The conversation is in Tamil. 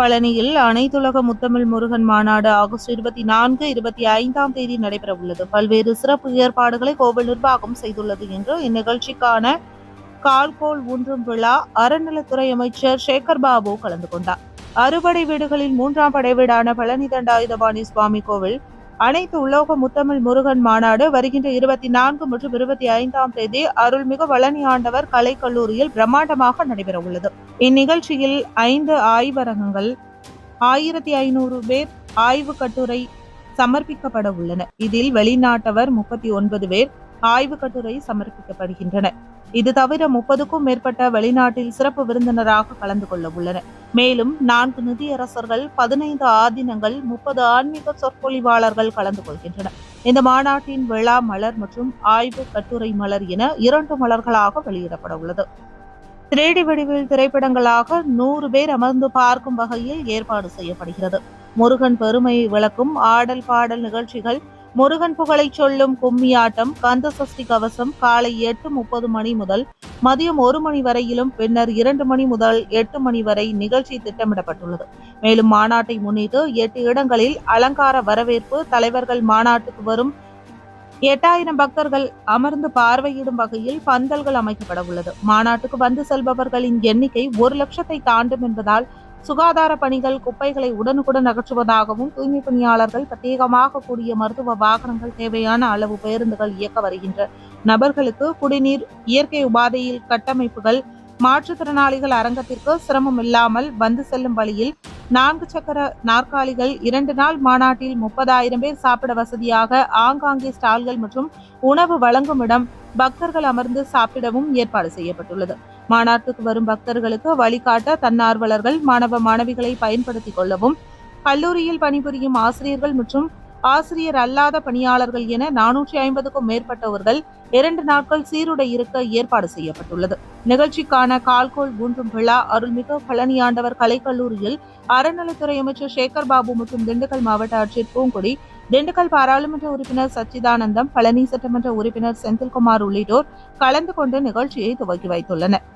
பழனியில் அனைத்துலக முத்தமிழ் முருகன் மாநாடு ஆகஸ்ட் இருபத்தி நான்கு இருபத்தி ஐந்தாம் தேதி நடைபெற உள்ளது பல்வேறு சிறப்பு ஏற்பாடுகளை கோவில் நிர்வாகம் செய்துள்ளது என்று இந்நிகழ்ச்சிக்கான கால்கோள் ஊன்றும் விழா அறநிலத்துறை அமைச்சர் சேகர் பாபு கலந்து கொண்டார். அறுபடை வீடுகளில் மூன்றாம் படை வீடான பழனி தண்டாயுதபாணி சுவாமி கோவில் அனைத்து உலோக முத்தமிழ் முருகன் மாநாடு வருகின்ற இருபத்தி நான்கு மற்றும் இருபத்தி ஐந்தாம் தேதி அருள்மிகு வளனி ஆண்டவர் கலைக்கல்லூரியில் பிரம்மாண்டமாக நடைபெற உள்ளது. இந்நிகழ்ச்சியில் ஐந்து ஆய்வரங்கங்கள் ஆயிரத்தி ஐநூறு பேர் ஆய்வு கட்டுரை சமர்ப்பிக்கப்பட உள்ளன. இதில் வெளிநாட்டவர் முப்பத்தி ஒன்பது பேர் ஆய்வு கட்டுரை சமர்ப்பிக்கப்படுகின்றன. இது தவிர முப்பதுக்கும் மேற்பட்ட வெளிநாட்டில் சிறப்பு விருந்தினராக கலந்து கொள்ள உள்ளனர். மேலும் நான்கு நிதியரசர்கள் பதினைந்து ஆதீனங்கள் முப்பது ஆன்மீக சொற்பொழிவாளர்கள் கலந்து கொள்கின்றனர். இந்த மாநாட்டின் விழா மலர் மற்றும் ஆய்வு கட்டுரை மலர் என இரண்டு மலர்களாக வெளியிடப்பட உள்ளது. திரேடி வடிவில் திரைப்படங்களாக நூறு பேர் அமர்ந்து பார்க்கும் வகையில் ஏற்பாடு செய்யப்படுகிறது. முருகன் பெருமையை விளக்கும் ஆடல் பாடல் நிகழ்ச்சிகள் முருகன் புகழை சொல்லும் கும்மியாட்டம் கந்த சஷ்டி கவசம் காலை எட்டு முப்பது மணி முதல் மதியம் ஒரு மணி வரையிலும் பின்னர் இரண்டு மணி முதல் எட்டு மணி வரை நிகழ்ச்சி திட்டமிடப்பட்டுள்ளது. மேலும் மாநாட்டை முன்னிட்டு எட்டு இடங்களில் அலங்கார வரவேற்பு தலைவர்கள் மாநாட்டுக்கு வரும் எட்டாயிரம் பக்தர்கள் அமர்ந்து பார்வையிடும் வகையில் பந்தல்கள் அமைக்கப்பட உள்ளது மாநாட்டுக்கு வந்து செல்பவர்களின் எண்ணிக்கை ஒரு லட்சத்தை தாண்டும் என்பதால் சுகாதார பணிகள் குப்பைகளை உடனுக்குடன் அகற்றுவதாகவும் தூய்மை பணியாளர்கள் பிரத்யேகமாக கூடிய மருத்துவ வாகனங்கள் தேவையான அளவு பேருந்துகள் இயக்க வருகின்ற நபர்களுக்கு குடிநீர் இயற்கை உபாதையில் கட்டமைப்புகள் மாற்றுத்திறனாளிகள் அரங்கத்திற்கு சிரமம் இல்லாமல் வந்து செல்லும் வழியில் நான்கு சக்கர நாற்காலிகள் இரண்டு நாள் மாநாட்டில் முப்பதாயிரம் பேர் சாப்பிட வசதியாக ஆங்காங்கே ஸ்டால்கள் மற்றும் உணவு வழங்கும் இடம் பக்தர்கள் அமர்ந்து சாப்பிடவும் ஏற்பாடு செய்யப்பட்டுள்ளது. மாநாட்டுக்கு வரும் பக்தர்களுக்கு வழிகாட்ட தன்னார்வலர்கள் மாணவ மாணவிகளை பயன்படுத்திக் கொள்ளவும் கல்லூரியில் பணிபுரியும் ஆசிரியர்கள் மற்றும் ஆசிரியர் அல்லாத பணியாளர்கள் என நானூற்றி ஐம்பதுக்கும் மேற்பட்டவர்கள் இரண்டு நாட்கள் சீருடை இருக்க ஏற்பாடு செய்யப்பட்டுள்ளது. நிகழ்ச்சிக்கான கால்கோள் ஊன்றும் விழா அருள்மிகு பழனியாண்டவர் கலைக்கல்லூரியில் அறநிலைத்துறை அமைச்சர் சேகர் பாபு மற்றும் திண்டுக்கல் மாவட்ட ஆட்சியர் பூங்குடி திண்டுக்கல் பாராளுமன்ற உறுப்பினர் சச்சிதானந்தம் பழனி சட்டமன்ற உறுப்பினர் செந்தில்குமார் உள்ளிட்டோர் கலந்து கொண்டு நிகழ்ச்சியை துவக்கி வைத்துள்ளனர்.